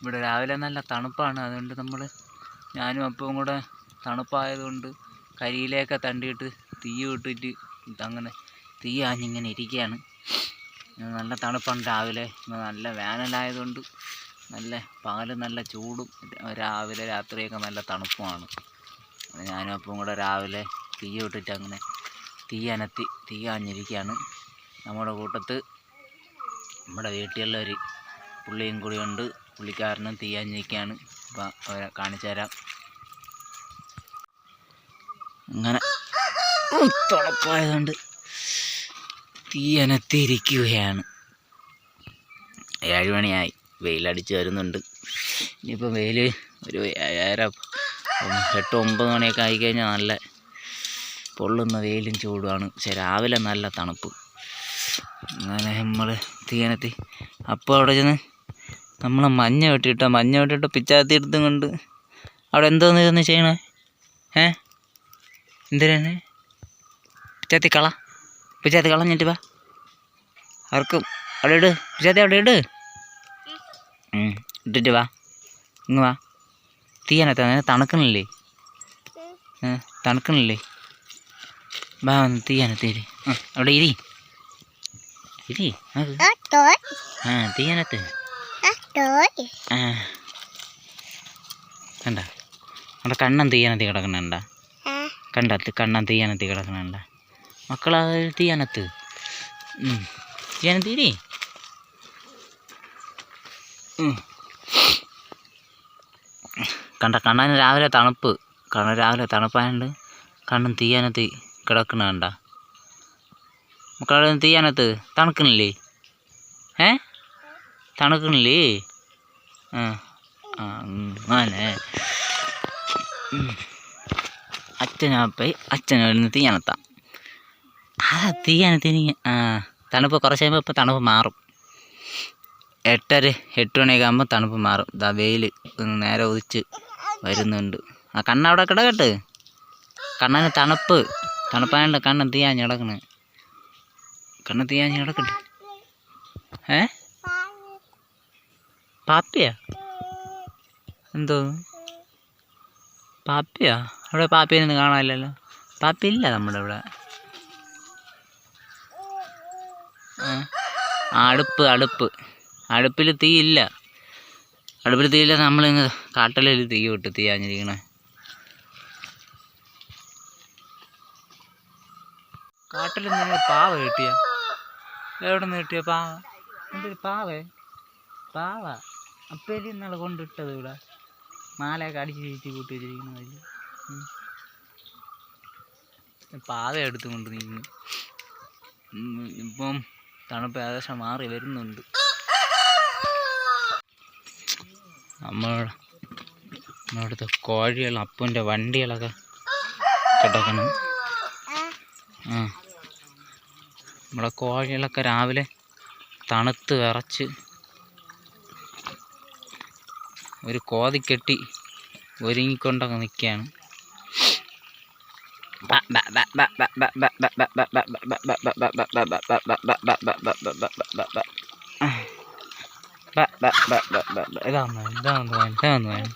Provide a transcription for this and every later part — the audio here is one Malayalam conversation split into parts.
ഇവിടെ രാവിലെ നല്ല തണുപ്പാണ്. അതുകൊണ്ട് നമ്മൾ ഞാനും അപ്പവും കൂടെ തണുപ്പായതുകൊണ്ട് കരിയിലേക്ക് തണ്ടിയിട്ട് തീ ഇട്ടിട്ട് അങ്ങനെ തീ ആഞ്ഞിങ്ങനെ ഇരിക്കുകയാണ്. നല്ല തണുപ്പാണ് രാവിലെ. നല്ല വേനലായതുകൊണ്ട് നല്ല പകൽ നല്ല ചൂടും. രാവിലെ രാത്രിയൊക്കെ നല്ല തണുപ്പുമാണ്. ഞാനും അപ്പവും കൂടെ രാവിലെ തീ ഇട്ടിട്ട് അങ്ങനെ തീ അനത്തി തീ ആഞ്ഞിരിക്കുകയാണ്. നമ്മുടെ കൂട്ടത്ത് നമ്മുടെ വീട്ടിലുള്ളൊരു പുള്ളിയും കൂടി ഉണ്ട് പുള്ളിക്കാരനും തീ അഞ്ഞിരിക്കുകയാണ് അപ്പോൾ അവരെ കാണിച്ചു തരാം. അങ്ങനെ തുണപ്പായതുകൊണ്ട് തീ അനത്തിയിരിക്കുകയാണ് ഏഴ് മണിയായി. വെയിലടിച്ച് വരുന്നുണ്ട്. ഇനിയിപ്പോൾ വെയിൽ ഒരു ഏഴര എട്ട് ഒമ്പത് മണിയൊക്കെ ആയിക്കഴിഞ്ഞാൽ നല്ല പൊള്ളുന്ന വെയിലും ചൂടുമാണ്. പക്ഷെ രാവിലെ നല്ല തണുപ്പ്. അങ്ങനെ നമ്മൾ തീയനത്തി അപ്പോൾ അവിടെ ചെന്ന് നമ്മൾ മഞ്ഞ വെട്ടിയിട്ട മഞ്ഞ വെട്ടിയിട്ട പിച്ചാത്തി എടുത്തും കൊണ്ട് അവിടെ എന്തോന്ന് ഇതൊന്ന് ചെയ്യണേ? ഏ? എന്തിനാണ് പിച്ചാത്തി കള. പിച്ചാത്തി കളഞ്ഞിട്ട് വാ. ആർക്കും അവിടെ ഇട്. പിച്ചാത്തി അവിടെ ഇട്. ഇട്ടിട്ട് വാ. ഇങ്ങ് വാ. തീയനത്ത തണുക്കണില്ലേ? തണുക്കണില്ലേ? വാ ഒന്ന് തീയനത്തേര് ആ അവിടെ ഇരി. ഇരി ആ. തീയനത്ത് കണ്ട? അവിടെ കണ്ണൻ തീയാനത്തി കിടക്കണണ്ട കണ്ടത്ത് കണ്ണൻ തീയാനത്തി കിടക്കണണ്ട മക്കളാ തീയാനത്ത്. തീയനത്തിരി. കണ്ട? കണ്ണന് രാവിലെ തണുപ്പ്. കണ്ണ രാവിലെ തണുപ്പായതുകൊണ്ട് കണ്ണൻ തീയാനത്ത് കിടക്കണ കണ്ട മക്കളെ തീയാനത്ത് തണുക്കണില്ലേ ഏ? തണുക്കണില്ലേ? ആ അങ്ങനെ. തീ അച്ഛനൊന്ന് ആ തീ തീയനത്തിന് ആ തണുപ്പ് കുറച്ച് കഴിയുമ്പോൾ ഇപ്പോൾ തണുപ്പ് മാറും. എട്ടര എട്ട് മണിയൊക്കെ ആകുമ്പോൾ തണുപ്പ് മാറും. ഇതാ വെയിൽ നേരെ ഉദിച്ച് വരുന്നുണ്ട്. ആ കണ്ണവിടെ കിടക്കട്ട്. കണ്ണന് തണുപ്പ്. തണുപ്പായതുകൊണ്ട് കണ്ണൻ തീയാഞ്ഞ് കിടക്കണ്. കണ്ണൻ തീയാഞ്ഞ് കിടക്കട്ടെ. ഏ? പാപ്പിയാ? എന്തോ? പാപ്പിയാ? അവിടെ പാപ്പിയൊന്നും കാണാനില്ലല്ലോ. പാപ്പി ഇല്ല നമ്മുടെ ഇവിടെ. അടുപ്പ് അടുപ്പ്. അടുപ്പിൽ തീ ഇല്ല. അടുപ്പിൽ തീ തീയില്ല നമ്മളിങ്ങ് കാട്ടലിൽ തീ വിട്ട് തീ അഞ്ഞിരിക്കണ കാട്ടിൽ നിങ്ങൾ പാവ കിട്ടിയ. എവിടെ നിന്ന് കിട്ടിയ പാവ? എന്തൊരു പാവേ? പാവ. അപ്പേരി ഇന്നാളെ കൊണ്ടിട്ടത് ഇവിടെ. മാലയൊക്കെ അടിച്ച് ചീറ്റി കൂട്ടി വെച്ചിരിക്കുന്ന അതിൽ പാത എടുത്തു കൊണ്ട് നീങ്ങി ഇപ്പം തണുപ്പ് ഏകദേശം മാറി വരുന്നുണ്ട്. നമ്മൾ നമ്മളടുത്ത് കോഴികൾ അപ്പന്റെ വണ്ടികളൊക്കെ കിടക്കണം. ആ. നമ്മുടെ കോഴികളൊക്കെ രാവിലെ തണുത്ത് വിറച്ച് ഒരു കോതി കോതിക്കെട്ടി ഒരുങ്ങിക്കൊണ്ടൊക്കെ നിൽക്കുകയാണ് ഇതാന്ന് ഇതാന്ന് ഇതാന്ന് വേണം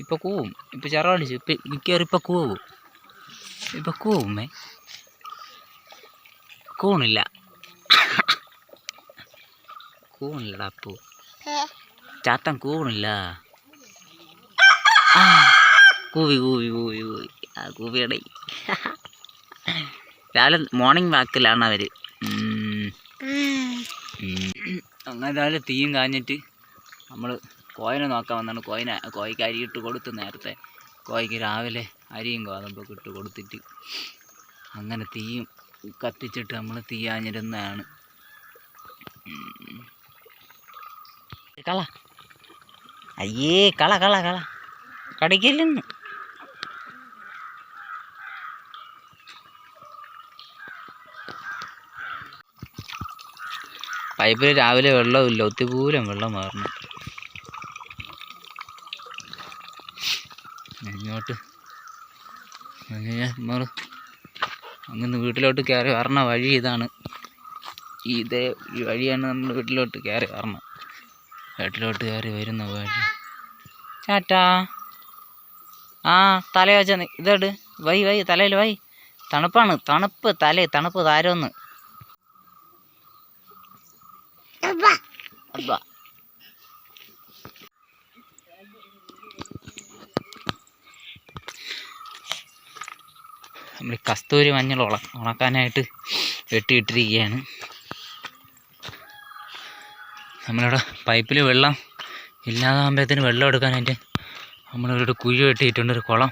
ഇപ്പൊ കൂവും ഇപ്പൊ ചെറുപടിച്ചു ഇപ്പൊ മിക്കവാറും ഇപ്പൊ കൂവും ഇപ്പൊ കൂവുമേ കൂണില്ല കൂണില്ലടാ അപ്പു ചാത്തൻ കൂവണില്ല. കൂവി കൂവി കൂവി കൂവി. ആ കൂവിയുടെ. രാവിലെ മോർണിംഗ് വാക്കിലാണ് അവർ അങ്ങനെ രാവിലെ തീയും കാഞ്ഞിട്ട് നമ്മൾ കോയിനെ നോക്കാൻ വന്നാണ്. കോയിനെ കോയിക്ക് അരി ഇട്ട് കൊടുത്തു നേരത്തെ കോയിക്ക് രാവിലെ അരിയും ഗോതമ്പൊക്കെ ഇട്ട് കൊടുത്തിട്ട് അങ്ങനെ തീയും കത്തിച്ചിട്ട് നമ്മൾ തീയാഞ്ഞിരുന്നതാണ് കള. അയ്യേ കള കള കള. കടിക്കില്ലെന്ന്. പൈപ്പിൽ രാവിലെ വെള്ളമില്ല ഒത്തിപൂരം വെള്ളം മാറണം ഇങ്ങോട്ട്. അങ്ങനെ വീട്ടിലോട്ട് കയറി വരണ വഴി ഇതാണ്. ഇതേ ഈ വഴിയാണ് നമ്മൾ വീട്ടിലോട്ട് കയറി വരണം വീട്ടിലോട്ട് കയറി വരുന്ന വഴി. ചാറ്റാ ആ തല വെച്ച ഇതോട്. വൈ വൈ തലയിൽ വൈ. തണുപ്പാണ്. തണുപ്പ് തല തണുപ്പ് അതാ നമ്മൾ കസ്തൂരി മഞ്ഞൾ ഉണ ഉണക്കാനായിട്ട് വെട്ടിയിട്ടിരിക്കുകയാണ്. നമ്മളിവിടെ പൈപ്പിൽ വെള്ളം ഇല്ലാതാകുമ്പോഴത്തേന് വെള്ളം എടുക്കാനായിട്ട് നമ്മളിവിടെ കുഴി വെട്ടിയിട്ടുണ്ട് ഒരു കുളം.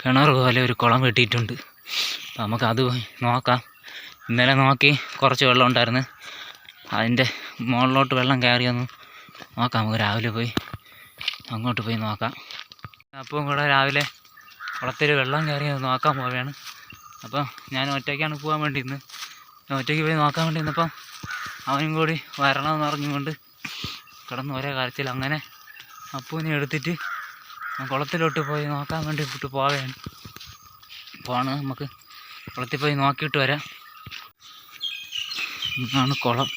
കിണർ പോലെ ഒരു കുളം വെട്ടിയിട്ടുണ്ട്. അപ്പം നമുക്ക് അത് നോക്കാം. ഇന്നലെ നോക്കി കുറച്ച് വെള്ളം ഉണ്ടായിരുന്നു. അതിന്റെ മുകളിലോട്ട് വെള്ളം കയറിയൊന്ന് നോക്കാം. നമുക്ക് രാവിലെ പോയി അങ്ങോട്ട് പോയി നോക്കാം. അപ്പം കൂടെ രാവിലെ കുളത്തിൽ വെള്ളം കയറി നോക്കാൻ പോവുകയാണ്. അപ്പം ഞാൻ ഒറ്റയ്ക്കാണ് പോകാൻ വേണ്ടി ഇന്ന്. ഒറ്റയ്ക്ക് പോയി നോക്കാൻ വേണ്ടി ഇന്നപ്പം അവനും കൂടി വരണമെന്ന് പറഞ്ഞുകൊണ്ട് കിടന്ന് ഒരേ കാര്യത്തിൽ അങ്ങനെ അപ്പൂനെ എടുത്തിട്ട് കുളത്തിലോട്ട് പോയി നോക്കാൻ വേണ്ടി വിട്ട് പോവുകയാണ്. പോണ് നമുക്ക് കുളത്തിൽ പോയി നോക്കിയിട്ട് വരാം. ഇതാണ് കുളം.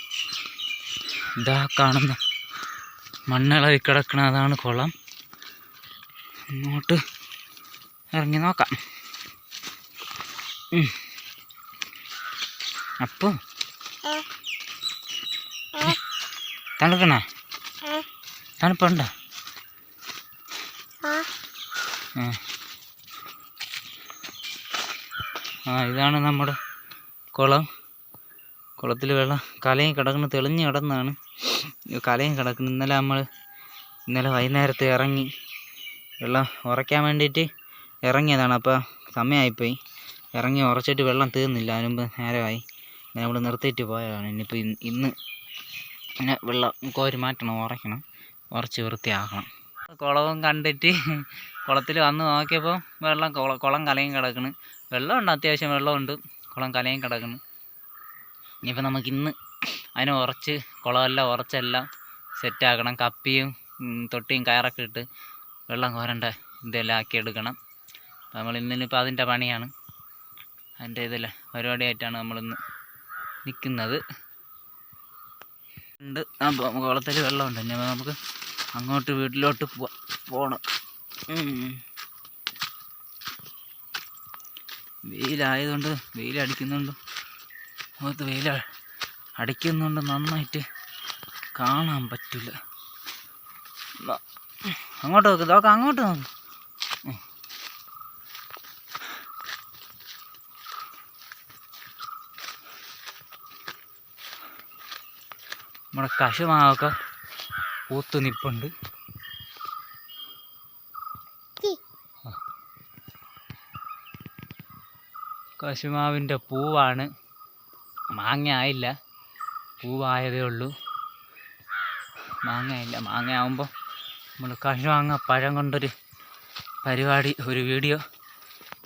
ഇതാ കാണുന്ന മണ്ണിളകി കിടക്കണ അതാണ് കുളം. അങ്ങോട്ട് ഇറങ്ങി നോക്കാം. ഉം. തണുക്കണ തണുപ്പുണ്ടോ ആ. ഇതാണ് നമ്മുടെ കുളം. കുളത്തിൽ വെള്ളം കലയും കിടക്കുന്ന തെളിഞ്ഞ് കിടന്നാണ് കലയും കിടക്കുന്നു. ഇന്നലെ നമ്മൾ ഇന്നലെ വൈകുന്നേരത്ത് ഇറങ്ങി വെള്ളം ഉറയ്ക്കാൻ വേണ്ടിയിട്ട് ഇറങ്ങിയതാണ്. അപ്പോൾ സമയമായിപ്പോയി. ഇറങ്ങി ഉറച്ചിട്ട് വെള്ളം തീർന്നില്ല. അതിന് മുമ്പ് നേരമായി നമ്മൾ നിർത്തിയിട്ട് പോയതാണ്. ഇനിയിപ്പോൾ ഇന്ന് ഇന്ന് പിന്നെ വെള്ളം കോരി മാറ്റണം ഉറയ്ക്കണം ഉറച്ച് വൃത്തിയാക്കണം. കുളവും കണ്ടിട്ട് കുളത്തിൽ വന്ന് നോക്കിയപ്പോൾ വെള്ളം കുളം കലയും കിടക്കണ്. വെള്ളമുണ്ട് അത്യാവശ്യം വെള്ളമുണ്ട് കുളം കലയും കിടക്കണ്. ഇനിയിപ്പോൾ നമുക്ക് ഇന്ന് അതിനെ ഉറച്ച് കുളമെല്ലാം ഉറച്ചെല്ലാം സെറ്റാക്കണം. കപ്പിയും തൊട്ടിയും കയറൊക്കെ ഇട്ട് വെള്ളം കോരണ്ട ഇതെല്ലാം ആക്കി എടുക്കണം അപ്പോൾ നമ്മൾ ഇന്നിപ്പോൾ അതിന്റെ പണിയാണ്. അതിന്റെ ഇതല്ലേ പരിപാടിയായിട്ടാണ് നമ്മളിന്ന് നിൽക്കുന്നത് ഉണ്ട്. അപ്പോൾ കുളത്തിൽ വെള്ളമുണ്ട്. ഇനി നമുക്ക് അങ്ങോട്ട് വീട്ടിലോട്ട് പോവാ പോകണം വെയിലായതുകൊണ്ട് വെയിലടിക്കുന്നുണ്ട്. മുഖത്ത് വെയിൽ അടിക്കുന്നുണ്ട്. നന്നായിട്ട് കാണാൻ പറ്റില്ല. അങ്ങോട്ട് നോക്ക്. നോക്കാം അങ്ങോട്ട് നോക്ക്. നമ്മുടെ കശുമാവൊക്കെ പൂത്തു നിപ്പുണ്ട് കശുമാവിന്റെ പൂവാണ്. മാങ്ങ ആയില്ല പൂവായതേ ഉള്ളൂ. മാങ്ങ ആയില്ല മാങ്ങ ആകുമ്പോൾ നമ്മൾ കശുമാങ്ങ പഴം കൊണ്ടൊരു പരിപാടി ഒരു വീഡിയോ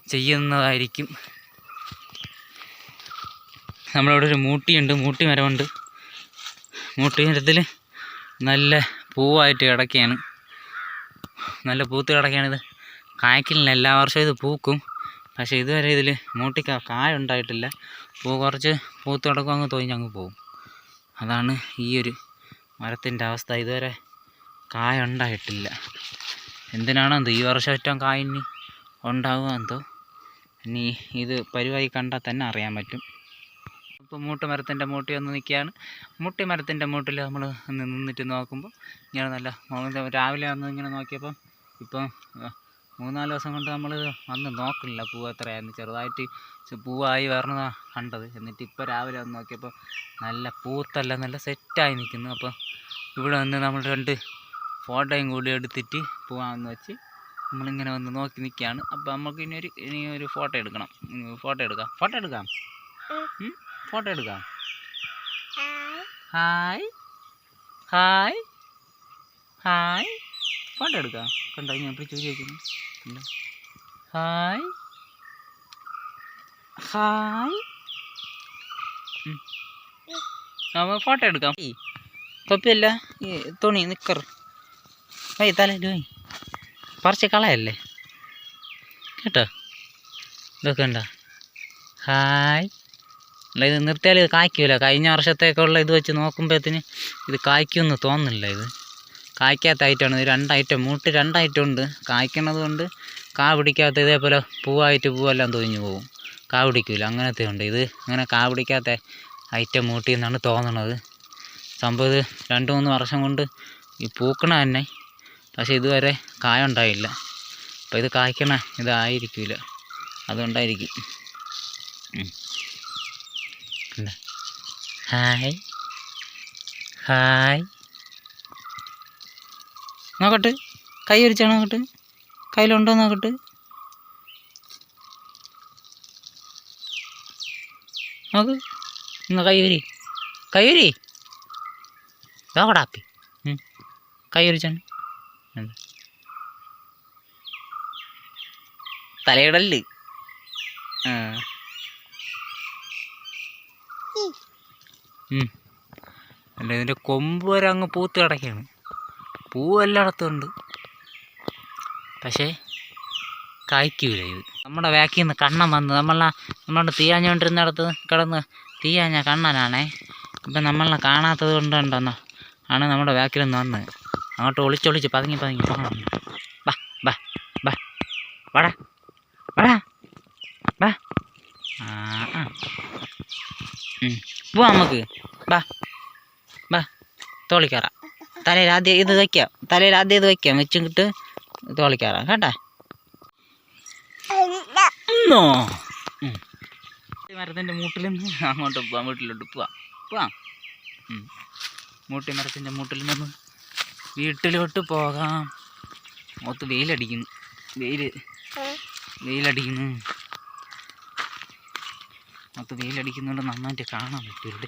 ചെയ്യുന്നതായിരിക്കും. നമ്മളിവിടെ ഒരു മൂട്ടിയുണ്ട്. മൂട്ടി മരമുണ്ട് മൂട്ടി മരത്തിൽ നല്ല പൂവായിട്ട് കിടക്കുകയാണ് നല്ല പൂത്ത് കിടക്കുകയാണിത് കായ്ക്കലിന് എല്ലാ വർഷവും ഇത് പൂക്കും. പക്ഷേ ഇതുവരെ ഇതിൽ മൂട്ടിക്ക കായ ഉണ്ടായിട്ടില്ല. പൂ കുറച്ച് പൂത്ത് കിടക്കും അങ്ങ് തോന്നി അങ്ങ് പോകും. അതാണ് ഈ ഒരു മരത്തിന്റെ അവസ്ഥ. ഇതുവരെ കായ ഉണ്ടായിട്ടില്ല. എന്തിനാണോ എന്തോ ഈ വർഷം ഏറ്റവും കായ ഇനി ഉണ്ടാവുക എന്തോ? ഇനി ഇത് പരിപാടി കണ്ടാൽ തന്നെ അറിയാൻ പറ്റും. ഇപ്പോൾ മൂട്ട് മരത്തിന്റെ മൂട്ടി വന്ന് നിൽക്കുകയാണ്. മുട്ടി മരത്തിന്റെ മൂട്ടിൽ നമ്മൾ നിന്നിട്ട് നോക്കുമ്പോൾ ഇങ്ങനെ നല്ല രാവിലെ വന്ന് ഇങ്ങനെ നോക്കിയപ്പോൾ ഇപ്പം ആ, മൂന്നാൽ ദിവസം കൊണ്ട് നമ്മൾ വന്ന് നോക്കില്ല പൂവ് എത്രയായിരുന്നു. ചെറുതായിട്ട് പൂവായി വരണതാണ് കണ്ടത്. എന്നിട്ട് ഇപ്പോൾ രാവിലെ വന്ന് നോക്കിയപ്പോൾ നല്ല പൂത്തല്ല നല്ല സെറ്റായി നിൽക്കുന്നു. അപ്പോൾ ഇവിടെ വന്ന് നമ്മൾ രണ്ട് ഫോട്ടോയും കൂടി എടുത്തിട്ട് പോകാമെന്ന് വെച്ച് നമ്മളിങ്ങനെ വന്ന് നോക്കി നിൽക്കുകയാണ്. അപ്പോൾ നമുക്ക് ഇനി ഒരു ഇനി ഒരു ഫോട്ടോ എടുക്കണം. ഫോട്ടോ എടുക്കാം. ഫോട്ടോ എടുക്കാം? ഫോട്ടോ എടുക്കാം. ഹായ് ഹായ് ഹായ് ഫോട്ടോ എടുക്കാം. കണ്ടോ ഞാൻ പിടിച്ച് ചോദിക്കുന്നു കണ്ടോ? ഹായ് ഹായ് നമ്മൾ ഫോട്ടോ എടുക്കാം. ഈ തൊപ്പിയല്ല ഈ തുണി നിക്കർ വൈ തലേ വൈ പറിച്ച് കളയല്ലേ? കേട്ടോ? ഇതൊക്കെ ഉണ്ടോ ഹായ് ഇത് നിർത്തിയാൽ ഇത് കായ്ക്കൂല. കഴിഞ്ഞ വർഷത്തേക്കുള്ള ഇത് വെച്ച് നോക്കുമ്പോഴത്തേന് ഇത് കായ്ക്കുമെന്ന് തോന്നുന്നില്ല ഇത്. കായ്ക്കാത്ത ഐറ്റമാണ് ഇത് രണ്ട് ഐറ്റം മൂട്ട് രണ്ട് ഐറ്റം ഉണ്ട്. കായ്ക്കണത് കൊണ്ട് കാ പിടിക്കാത്ത ഇതേപോലെ പൂവായിട്ട് പൂവെല്ലാം തൊഴിഞ്ഞു പോകും. കാ പിടിക്കില്ല അങ്ങനത്തെ ഉണ്ട്. ഇത് അങ്ങനെ കാ പിടിക്കാത്ത ഐറ്റം മൂട്ടി എന്നാണ് തോന്നണത്. സംഭവം ഇത് രണ്ട് മൂന്ന് വർഷം കൊണ്ട് ഈ പൂക്കണ തന്നെ. പക്ഷേ ഇതുവരെ കായ ഉണ്ടായില്ല. അപ്പോൾ ഇത് കായ്ക്കണ ഇതായിരിക്കില്ല അതുകൊണ്ടായിരിക്കും? ഹായ് ഹായ് നോക്കട്ടെ. കൈ ഒരിച്ചാണ് നോക്കട്ടെ? കയ്യിലുണ്ടോ നോക്കട്ടെ? നോക്ക്. ഇന്ന് കൈ വരി. കൈ വരി. നോക്കടാപ്പി കൈ ഒരിച്ചാണ് തലയിടൽ. ആ. അല്ല ഇതിന്റെ കൊമ്പ് വരെ അങ്ങ് പൂത്ത് കിടക്കുകയാണ്. പൂ എല്ലായിടത്തും ഉണ്ട് പക്ഷേ കായ്ക്കൂല ഇത്. നമ്മുടെ ബാക്കിൽ നിന്ന് കണ്ണൻ വന്ന് നമ്മളെ നമ്മളോട് തീയാഞ്ഞുകൊണ്ടിരുന്നിടത്ത് കിടന്ന് തീയാഞ്ഞ കണ്ണനാണേ. ഇപ്പം നമ്മളെ കാണാത്തത് കൊണ്ടുണ്ടെന്നോ ആണ് നമ്മുടെ ബാക്കിൽ നിന്ന് വന്ന് അങ്ങോട്ട് ഒളിച്ചൊളിച്ച് പതുങ്ങി പതുങ്ങി പോകണം ബാ ബാ വാടാ വാടാ ബാ. ആ. പോവാം നമുക്ക്. തോളിക്കയറാം. തലയിൽ ആദ്യം ഇത് വയ്ക്കാം തലയിൽ ആദ്യം ഇത് വയ്ക്കാം വെച്ചിട്ട് കിട്ട് കേട്ടാ? എന്നോ? മരത്തിന്റെ മൂട്ടിൽ നിന്ന് അങ്ങോട്ട് പോവാം വീട്ടിലോട്ട് പോവാം. പോവാം. മൂട്ടി മരത്തിന്റെ മൂട്ടിൽ നിന്ന് വീട്ടിലോട്ട് പോകാം. മൊത്ത് വെയിലടിക്കുന്നു. വെയിൽ വെയിലടിക്കുന്നു. മൊത്ത് വെയിലടിക്കുന്നുണ്ട് നന്നായിട്ട് കാണാൻ പറ്റും ഇവിടെ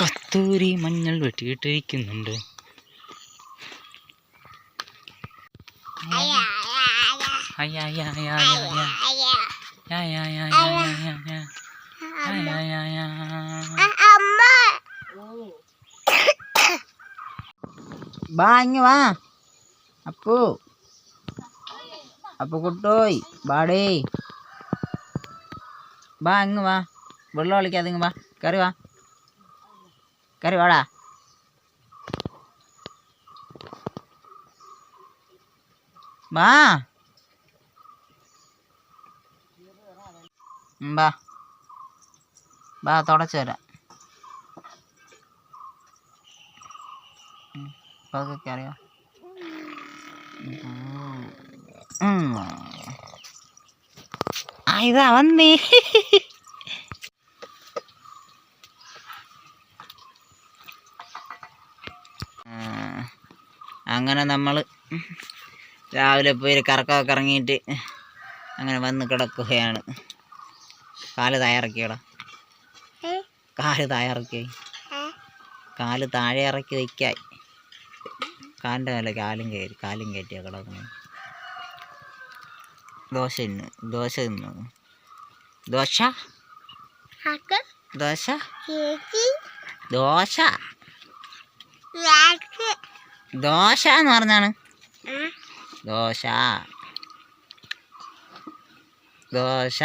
കസ്തൂരി മഞ്ഞൾ വെട്ടിയിട്ടിരിക്കുന്നുണ്ട് അയ്യ, അയ്യ, അയ്യ, അയ്യ, അയ്യ. യാ, യാ, യാ, യാ, യാ, യാ, യാ. യാ, യാ, യാ, യാ. മഞ്ഞൾ വെട്ടിയിട്ടിരിക്കുന്നുണ്ട്. ഇങ്ങ് വാ. അപ്പു. അപ്പു കുട്ടോയ് ബാടേ. ബാ ഇങ്ങ് വാ. വെള്ളം കളിക്കാതെ വാ. കയറി വാ. കയറി വാടാ. ഉം, ബാ ബാ തുടച്ചു തരാം. പതുക്കെ അറിയാം ആ ഇതാ വന്നേ. ആ, അങ്ങനെ നമ്മൾ രാവിലെ പോയി കറക്കമൊക്കെ ഇറങ്ങിയിട്ട് അങ്ങനെ വന്ന് കിടക്കുകയാണ്. കാൽ തയ്യാറാക്കിയടാ കാൽ തയ്യാറാക്കി കാൽ താഴെ ഇറക്കി വയ്ക്കായി കാലിന്റെ മേലെ കാലും കയറി കാലും കയറ്റിയാ കിടക്കുന്നു ദോശ ഇന്ന് ദോശ ഇന്ന് ദോശ? ദോശ? ദോശ? ദോശ എന്ന് പറഞ്ഞാണ്. ദോശ. ദോശ.